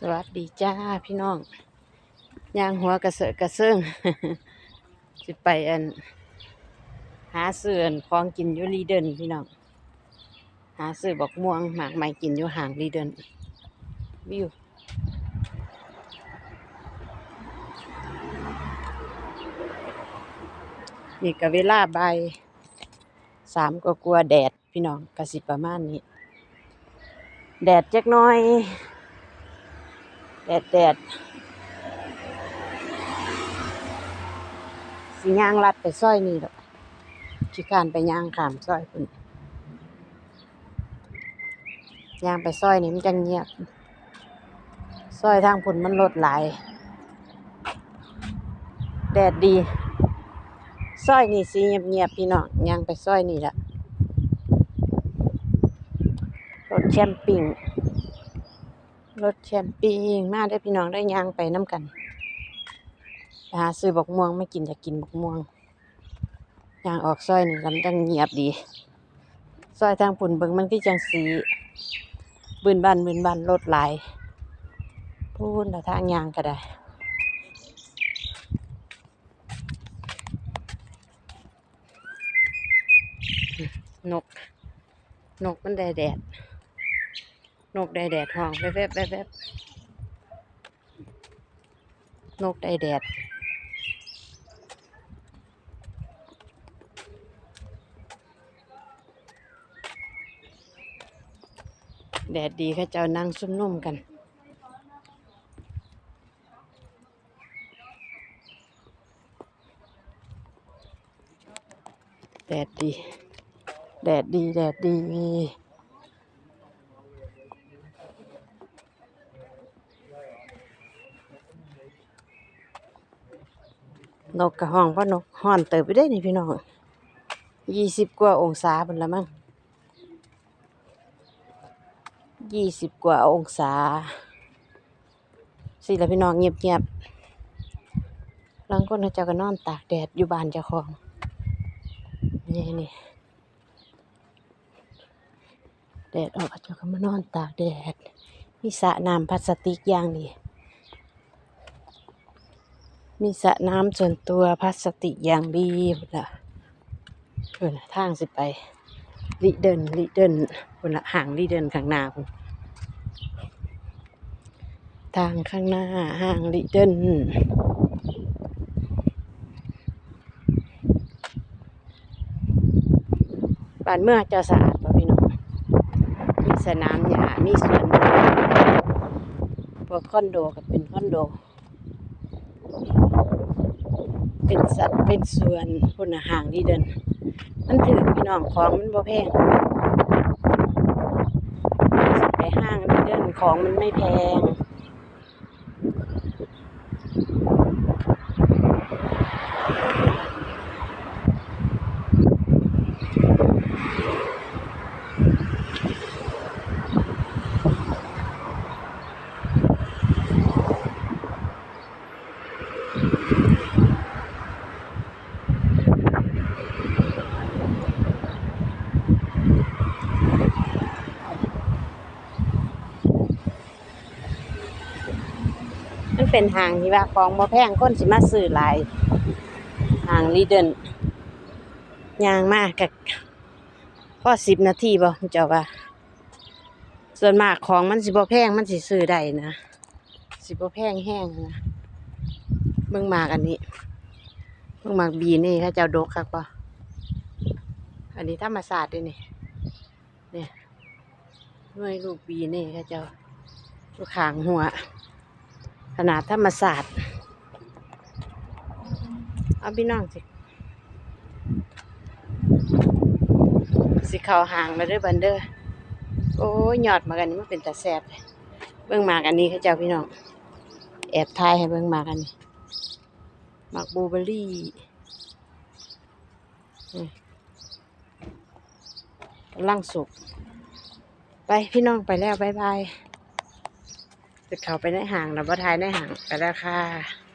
สวัสดีจ้าพี่น้องย่างหัวกระเสอะกระเซิงสิไปอัน หาเสื่อนของกินอยู่รีเดินพี่น้อง หาซื้อบอกม่วงหมากไม้กินอยู่ห่างรีเดินวิวนี่ก็เวลาบ่ายสามก็กลัวแดดพี่น้องกระสิประมาณนี้ แดดจักน้อย แดดแดดสิย่างลัดไปซอยนี่ดอกชิการไปย่างขามซอยคุณย่างไปซอยนี่มันจังเงียบซอยทางพุ่นมันรถหลาย แดดดีซอยนี่สิเงียบเงียบพี่น้องย่างไปซอยนี่ละรถแชมปิง รถแชมปิงมาได้พี่น้องได้ย่างไปน้ำกันไปหาซื้อบักม่วงไม่กินอยากกินบักม่วงย่างออกซอยนี่ลำดังเงียบดี ซอยทางปุ่นเบิงมันที่จังสีบืนบันบืนบันรถหลายพูนแต่ทางย่างก็ได้นก นกมันได้แดด นกได้แดดห้องแวบแวบแวบแวบนกได้แดดแดดดีเข้าเจ้านั่งซุ่มนุ่มกัน แดดดี แดดดี แดดดี นกกระห้องเพราะนกห่อนเติบไปได้นี่พี่น้องยี่สิบกว่าองศาเป็นละมั้งยี่สิบกว่าองศาสิละพี่น้องเงียบเงียบๆบางคนเขาเจ้าก็นอนตากแดดอยู่บ้านเจ้าของนี่นี่แดดออกเขาเจ้าก็มานอนตากแดดมีสระน้ำพลาสติกอย่างดี มีสระน้ำส่วนตัวพลาสติกอย่างดีพุ่นละเพิ่นน่ะทางสิไปลิเดินลิเดินพุ่นละห่างลิเดินข้างหน้าพุ่นทางข้างหน้าห่างลิเดินบ้านเมื่อจ้าสะอาดป่ะพี่น้องมีสนามหญ้ามีสวนพวกคอนโดก็เป็นคอนโด เป็นสัตว์เป็นสวนพุ่นห่างดีเดิน มันถือพี่น้องของมันบ่แพงสิไปห้างดีเดินของมันไม่แพง มันเป็นห้างที่ว่าของบ่แพงคนสิมาซื้อหลายห้างลีเดนยางมากกับพอสิบนาทีบ่เจ้าว่าส่วนมากของมันสิบ่แพงมันสิซื้อได้นะสิบ่แพงแห้งนะเบิ่งมากอันนี้เบิ่งมากบีนี่เขาเจ้าดกคักบ่อันนี้ธรรมศาสตร์ด้นี่เนี่ยหน่วยลูกบีนี่เขาเจ้าลูกขางหัว ขนาดธรรมศาสตร์ เอาพี่น้องสิสิเข้าห่างแล้วเด้อบันเดอร์โอ้ยยอดมากันนี่มันเป็นตาแซ่บเลยเบิ่งมากันนี้เขาเจ้าพี่น้อง แอบทายให้เบิ่งมากันนี้มากบูเบอร์รี่นี่กำลังสุก ไปพี่น้องไปแล้วบายบาย จะเข้าไปในห่างแล้วบ่ทายในห่างไปแล้วค่ะ